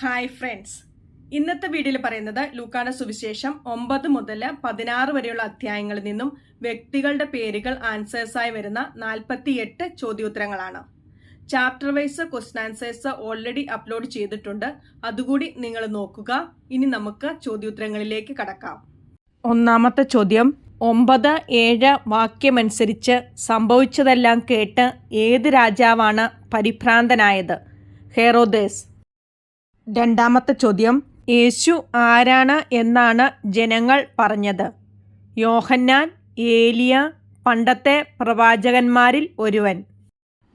Hi friends ഇന്നത്തെ വീഡിയോയിൽ പറയുന്നത് ലൂക്കാന സുവിശേഷം ഒമ്പത് മുതൽ പതിനാറ് വരെയുള്ള അധ്യായങ്ങളിൽ നിന്നും വ്യക്തികളുടെ പേരുകൾ ആൻസേഴ്സായി വരുന്ന നാൽപ്പത്തിയെട്ട് ചോദ്യോത്തരങ്ങളാണ്. Chapter wise question answers already upload ചെയ്തിട്ടുണ്ട്. അതുകൂടി നിങ്ങൾ നോക്കുക. ഇനി നമുക്ക് ചോദ്യോത്തരങ്ങളിലേക്ക് കടക്കാം. ഒന്നാമത്തെ ചോദ്യം ഒമ്പത് ഏഴ് വാക്യമനുസരിച്ച് സംഭവിച്ചതെല്ലാം കേട്ട് ഏത് രാജാവാണ് പരിഭ്രാന്തനായത്? ഹെറോദേസ്. രണ്ടാമത്തെ ചോദ്യം യേശു ആരാണ് എന്നാണ് ജനങ്ങൾ പറഞ്ഞത്. യോഹന്നാൻ ഏലിയ പണ്ടത്തെ പ്രവാചകന്മാരിൽ ഒരുവൻ.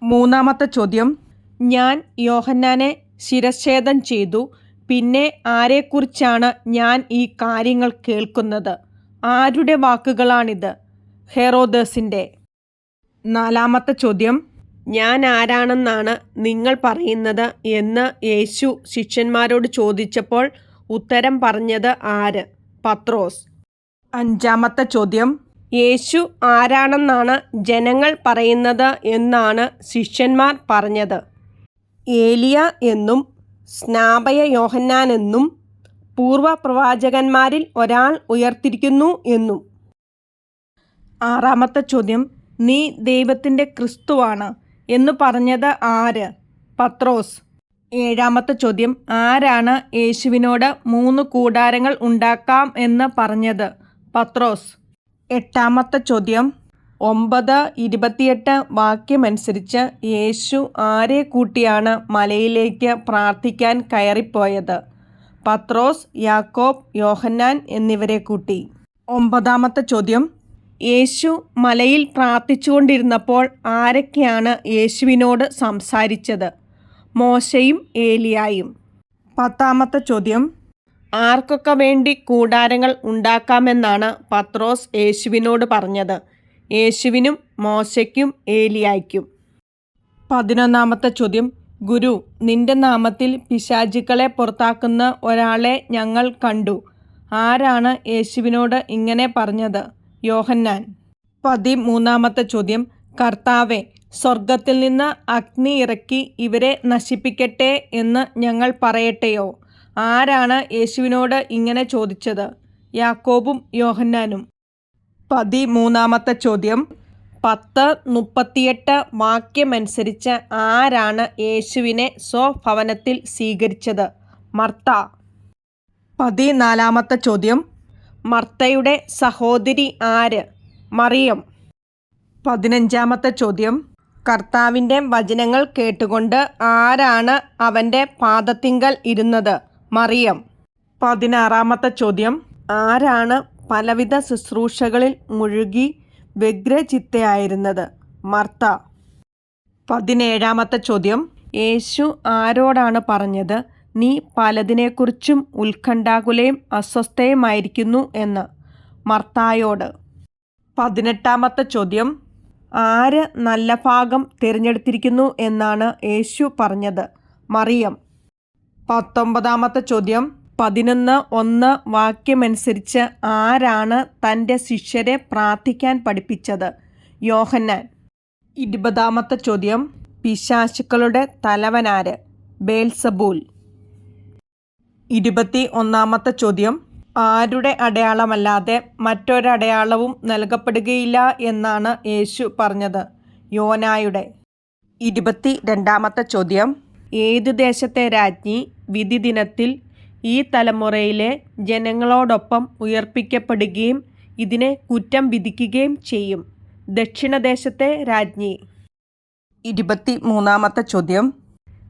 മൂന്നാമത്തെ ചോദ്യം ഞാൻ യോഹന്നാനെ ശിരച്ഛേദം ചെയ്തു. പിന്നെ ആരെക്കുറിച്ചാണ് ഞാൻ ഈ കാര്യങ്ങൾ കേൾക്കുന്നത്? ആരുടെ വാക്കുകളാണിത്? ഹെറോദേസിന്റെ നാലാമത്തെ ചോദ്യം ഞാൻ ആരാണെന്നാണ് നിങ്ങൾ പറയുന്നത് എന്ന് യേശു ശിഷ്യന്മാരോട് ചോദിച്ചപ്പോൾ ഉത്തരം പറഞ്ഞത് ആര്? പത്രോസ്. അഞ്ചാമത്തെ ചോദ്യം. യേശു ആരാണെന്നാണ് ജനങ്ങൾ പറയുന്നത് എന്നാണ് ശിഷ്യന്മാർ പറഞ്ഞത്. ഏലിയ എന്നും സ്നാപയ യോഹന്നാൻ എന്നും പൂർവ പ്രവാചകന്മാരിൽ ഒരാൾ ഉയർത്തിരിക്കുന്നു എന്നും. ആറാമത്തെ ചോദ്യം. നീ ദൈവത്തിന്റെ ക്രിസ്തുവാണ്. എന്ന് പറഞ്ഞത് ആര്? പത്രോസ്. ഏഴാമത്തെ ചോദ്യം ആരാണ് യേശുവിനോട് മൂന്ന് കൂടാരങ്ങൾ ഉണ്ടാക്കാം എന്ന് പറഞ്ഞത്? പത്രോസ്. എട്ടാമത്തെ ചോദ്യം ഒമ്പത് ഇരുപത്തിയെട്ട് വാക്യമനുസരിച്ച് യേശു ആരെ കൂട്ടിയാണ് മലയിലേക്ക് പ്രാർത്ഥിക്കാൻ കയറിപ്പോയത്? പത്രോസ് യാക്കോബ് യോഹന്നാൻ എന്നിവരെ കൂട്ടി. ഒമ്പതാമത്തെ ചോദ്യം യേശു മലയിൽ പ്രാർത്ഥിച്ചുകൊണ്ടിരുന്നപ്പോൾ ആരൊക്കെയാണ് യേശുവിനോട് സംസാരിച്ചത്? മോശയും ഏലിയായും. പത്താമത്തെ ചോദ്യം. ആർക്കൊക്കെ വേണ്ടി കൂടാരങ്ങൾ ഉണ്ടാക്കാമെന്നാണ് പത്രോസ് യേശുവിനോട് പറഞ്ഞത്. യേശുവിനും മോശയ്ക്കും ഏലിയായ്ക്കും. പതിനൊന്നാമത്തെ ചോദ്യം. ഗുരു നിന്റെ നാമത്തിൽ പിശാചുക്കളെ പുറത്താക്കുന്ന ഒരാളെ ഞങ്ങൾ കണ്ടു. ആരാണ് യേശുവിനോട് ഇങ്ങനെ പറഞ്ഞത്? യോഹന്നാൻ. പതിമൂന്നാമത്തെ ചോദ്യം. കർത്താവെ സ്വർഗത്തിൽ നിന്ന് അഗ്നി ഇറക്കി ഇവരെ നശിപ്പിക്കട്ടെ എന്ന് ഞങ്ങൾ പറയട്ടെയോ? ആരാണ് യേശുവിനോട് ഇങ്ങനെ ചോദിച്ചത്? യാക്കോബും യോഹന്നാനും. പതിമൂന്നാമത്തെ ചോദ്യം. പത്ത് മുപ്പത്തിയെട്ട് വാക്യമനുസരിച്ച് ആരാണ് യേശുവിനെ സ്വഭവനത്തിൽ സ്വീകരിച്ചത്? മർത്ത. പതിനാലാമത്തെ ചോദ്യം. മർത്തയുടെ സഹോദരി ആര്? മറിയം. പതിനഞ്ചാമത്തെ ചോദ്യം. കർത്താവിന്റെ വചനങ്ങൾ കേട്ടുകൊണ്ട് ആരാണ് അവന്റെ പാദത്തിങ്കൽ ഇരുന്നത്? മറിയം. പതിനാറാമത്തെ ചോദ്യം. ആരാണ് പലവിധ ശുശ്രൂഷകളിൽ മുഴുകി വ്യഗ്രചിത്തയായിരുന്നത്? മർത്ത. പതിനേഴാമത്തെ ചോദ്യം. യേശു ആരോടാണ് പറഞ്ഞത്? നീ പലതിനെക്കുറിച്ചും ഉത്കണ്ഠാകുലയും അസ്വസ്ഥയുമായിരിക്കുന്നു എന്ന്. മർത്തായോട്. പതിനെട്ടാമത്തെ ചോദ്യം. ആര് നല്ല ഭാഗം തിരഞ്ഞെടുത്തിരിക്കുന്നു എന്നാണ് യേശു പറഞ്ഞത്. മറിയം. പത്തൊമ്പതാമത്തെ ചോദ്യം. പതിനൊന്ന് ഒന്ന് വാക്യമനുസരിച്ച് ആരാണ് തന്റെ ശിഷ്യരെ പ്രാർത്ഥിക്കാൻ പഠിപ്പിച്ചത്? യോഹന്നാൻ. ഇരുപതാമത്തെ ചോദ്യം. പിശാശുക്കളുടെ തലവനാര്? ബേൽസബൂൽ. ഇരുപത്തി ഒന്നാമത്തെ ചോദ്യം ആരുടെ അടയാളമല്ലാതെ മറ്റൊരടയാളവും നൽകപ്പെടുകയില്ല എന്നാണ് യേശു പറഞ്ഞത്. യോനായുടെ. ഇരുപത്തി രണ്ടാമത്തെ ചോദ്യം ഏത് ദേശത്തെ രാജ്ഞി വിധി ദിനത്തിൽ ഈ തലമുറയിലെ ജനങ്ങളോടൊപ്പം ഉയർപ്പിക്കപ്പെടുകയും ഇതിനെ കുറ്റം വിധിക്കുകയും ചെയ്യും? ദക്ഷിണദേശത്തെ രാജ്ഞി. ഇരുപത്തി മൂന്നാമത്തെ ചോദ്യം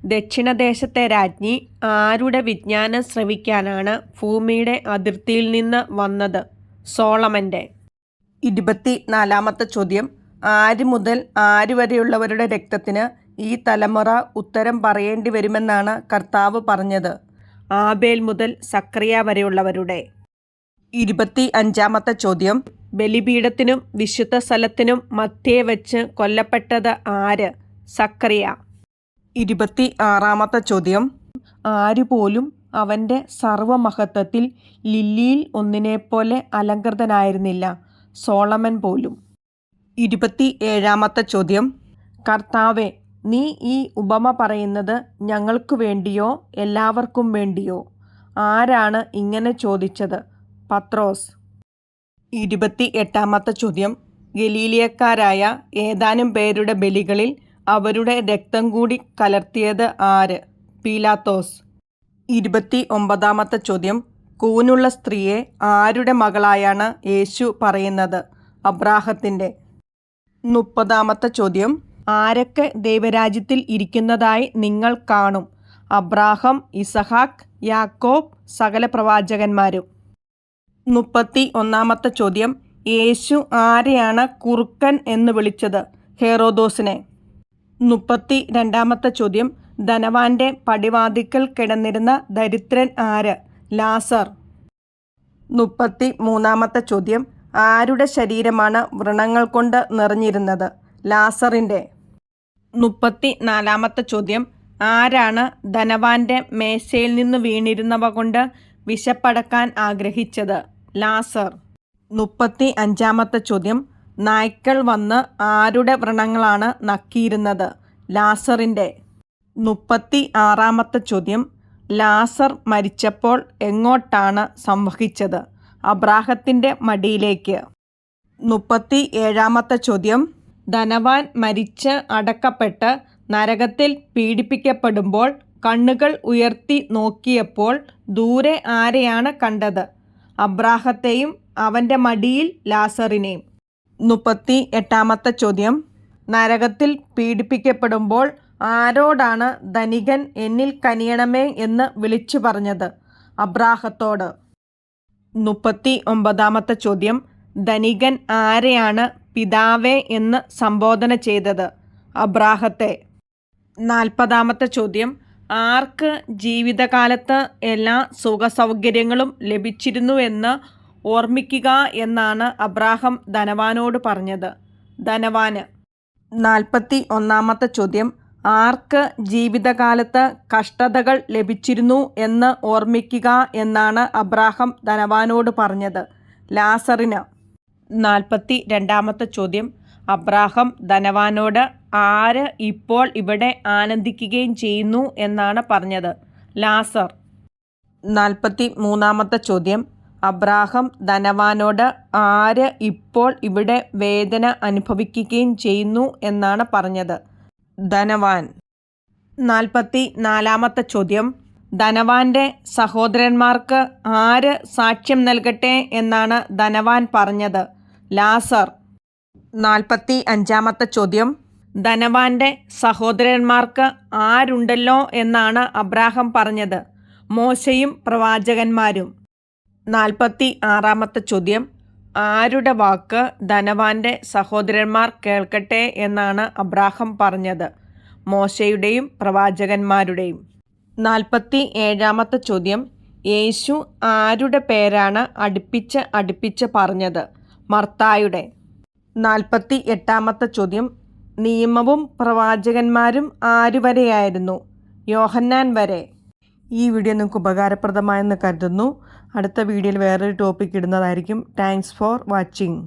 ദക്ഷിണദേശത്തെ രാജ്ഞി ആരുടെ വിജ്ഞാനം ശ്രവിക്കാനാണ് ഭൂമിയുടെ അതിർത്തിയിൽ നിന്ന് വന്നത്? സോളമന്റെ ഇരുപത്തി നാലാമത്തെ ചോദ്യം. ആര് മുതൽ ആര് വരെയുള്ളവരുടെ രക്തത്തിന് ഈ തലമുറ ഉത്തരം പറയേണ്ടി വരുമെന്നാണ് കർത്താവ് പറഞ്ഞത്. ആബേൽ മുതൽ സക്രിയ വരെയുള്ളവരുടെ. ഇരുപത്തി അഞ്ചാമത്തെ ചോദ്യം. ബലിപീഠത്തിനും വിശുദ്ധ സ്ഥലത്തിനും മധ്യേ വെച്ച് കൊല്ലപ്പെട്ടത് ആര്? സക്രിയ. ഇരുപത്തി ആറാമത്തെ ചോദ്യം ആരുപോലും അവന്റെ സർവമഹത്വത്തിൽ ലില്ലിയിൽ ഒന്നിനെപ്പോലെ അലങ്കൃതനായിരുന്നില്ല. സോളമൻ പോലും. ഇരുപത്തി ഏഴാമത്തെ ചോദ്യം. കർത്താവെ നീ ഈ ഉപമ പറയുന്നത് ഞങ്ങൾക്കു വേണ്ടിയോ എല്ലാവർക്കും വേണ്ടിയോ? ആരാണ് ഇങ്ങനെ ചോദിച്ചത്? പത്രോസ്. ഇരുപത്തി എട്ടാമത്തെ ചോദ്യം. ഗലീലിയക്കാരായ ഏതാനും പേരുടെ ബലികളിൽ അവരുടെ രക്തം കൂടി കലർത്തിയത് ആര്? പീലാത്തോസ്. ഇരുപത്തി ഒമ്പതാമത്തെ ചോദ്യം. കൂനുള്ള സ്ത്രീയെ ആരുടെ മകളായാണ് യേശു പറയുന്നത്? അബ്രാഹത്തിന്റെ. മുപ്പതാമത്തെ ചോദ്യം. ആരൊക്കെ ദൈവരാജ്യത്തിൽ ഇരിക്കുന്നതായി നിങ്ങൾ കാണും? അബ്രാഹം ഇസഹാക്ക് യാക്കോബ് സകല പ്രവാചകന്മാരും. മുപ്പത്തി ഒന്നാമത്തെ ചോദ്യം. യേശു ആരെയാണ് കുറുക്കൻ എന്ന് വിളിച്ചത്? ഹെറോദോസിനെ. മുപ്പത്തി രണ്ടാമത്തെ ചോദ്യം. ധനവാന്റെ പടിവാതിക്കൽ കിടന്നിരുന്ന ദരിദ്രൻ ആര്? ലാസർ. മുപ്പത്തി മൂന്നാമത്തെ ചോദ്യം. ആരുടെ ശരീരമാണ് വ്രണങ്ങൾ കൊണ്ട് നിറഞ്ഞിരുന്നത്? ലാസറിന്റെ മുപ്പത്തി നാലാമത്തെ ചോദ്യം. ആരാണ് ധനവാന്റെ മേശയിൽ നിന്ന് വീണിരുന്നവ കൊണ്ട് വിശപ്പടക്കാൻ ആഗ്രഹിച്ചത്? ലാസർ. മുപ്പത്തി അഞ്ചാമത്തെ ചോദ്യം. നായ്ക്കൾ വന്ന് ആരുടെ വ്രണങ്ങളാണ് നക്കിയിരുന്നത്? ലാസറിന്റെ. മുപ്പത്തി ആറാമത്തെ ചോദ്യം. ലാസർ മരിച്ചപ്പോൾ എങ്ങോട്ടാണ് സംവഹിച്ചത്? അബ്രാഹത്തിന്റെ മടിയിലേക്ക്. മുപ്പത്തി ഏഴാമത്തെ ചോദ്യം. ധനവാൻ മരിച്ച് അടക്കപ്പെട്ട് നരകത്തിൽ പീഡിപ്പിക്കപ്പെടുമ്പോൾ കണ്ണുകൾ ഉയർത്തി നോക്കിയപ്പോൾ ദൂരെ ആരെയാണ് കണ്ടത്? അബ്രാഹത്തെയും അവന്റെ മടിയിൽ ലാസറിനെയും. മുപ്പത്തി എട്ടാമത്തെ ചോദ്യം. നരകത്തിൽ പീഡിപ്പിക്കപ്പെടുമ്പോൾ ആരോടാണ് ധനികൻ എന്നിൽ കനിയണമേ എന്ന് വിളിച്ചു പറഞ്ഞത്? അബ്രാഹത്തോട്. മുപ്പത്തി ഒമ്പതാമത്തെ ചോദ്യം. ധനികൻ ആരെയാണ് പിതാവേ എന്ന് സംബോധന ചെയ്തത്? അബ്രാഹത്തെ. നാൽപ്പതാമത്തെ ചോദ്യം. ആർക്ക് ജീവിതകാലത്ത് എല്ലാ സുഖസൗകര്യങ്ങളും ലഭിച്ചിരുന്നു ലഭിച്ചിരുന്നുവെന്ന് ഓർമ്മിക്കുക എന്നാണ് അബ്രാഹം ധനവാനോട് പറഞ്ഞത്. ധനവാന്. നാൽപ്പത്തി ഒന്നാമത്തെ ചോദ്യം. ആർക്ക് ജീവിതകാലത്ത് കഷ്ടതകൾ ലഭിച്ചിരുന്നു എന്ന് ഓർമ്മിക്കുക എന്നാണ് അബ്രാഹം ധനവാനോട് പറഞ്ഞത്. ലാസറിന്. നാൽപ്പത്തി രണ്ടാമത്തെ ചോദ്യം. അബ്രാഹം ധനവാനോട് ആര് ഇപ്പോൾ ഇവിടെ ആനന്ദിക്കുകയും ചെയ്യുന്നു എന്നാണ് പറഞ്ഞത്. ലാസർ. നാൽപ്പത്തി മൂന്നാമത്തെ ചോദ്യം. അബ്രാഹം ധനവാനോട് ആര് ഇപ്പോൾ ഇവിടെ വേദന അനുഭവിക്കുകയും ചെയ്യുന്നു എന്നാണ് പറഞ്ഞത്. ധനവാൻ. നാൽപ്പത്തി നാലാമത്തെ ചോദ്യം. ധനവാന്റെ സഹോദരന്മാർക്ക് ആര് സാക്ഷ്യം നൽകട്ടെ എന്നാണ് ധനവാൻ പറഞ്ഞത്. ലാസർ. നാൽപ്പത്തി അഞ്ചാമത്തെ ചോദ്യം. ധനവാന്റെ സഹോദരന്മാർക്ക് ആരുണ്ടല്ലോ എന്നാണ് അബ്രാഹം പറഞ്ഞത്. മോശയും പ്രവാചകന്മാരും. നാൽപ്പത്തി ആറാമത്തെ ചോദ്യം. ആരുടെ വാക്ക് ധനവാന്റെ സഹോദരന്മാർ കേൾക്കട്ടെ എന്നാണ് അബ്രാഹം പറഞ്ഞത്. മോശയുടെയും പ്രവാചകന്മാരുടെയും. നാൽപ്പത്തി ഏഴാമത്തെ ചോദ്യം. യേശു ആരുടെ പേരാണ് അടുപ്പിച്ച് അടുപ്പിച്ച് പറഞ്ഞത്? മർത്തായുടെ. നാൽപ്പത്തി എട്ടാമത്തെ ചോദ്യം. നിയമവും പ്രവാചകന്മാരും ആരുവരെയായിരുന്നു? യോഹന്നാൻ വരെ. ഈ വീഡിയോ നിങ്ങൾക്ക് ഉപകാരപ്രദമായെന്ന് കരുതുന്നു. അടുത്ത വീഡിയോയിൽ വേറൊരു ടോപ്പിക് ഇടുന്നതായിരിക്കും. Thanks for watching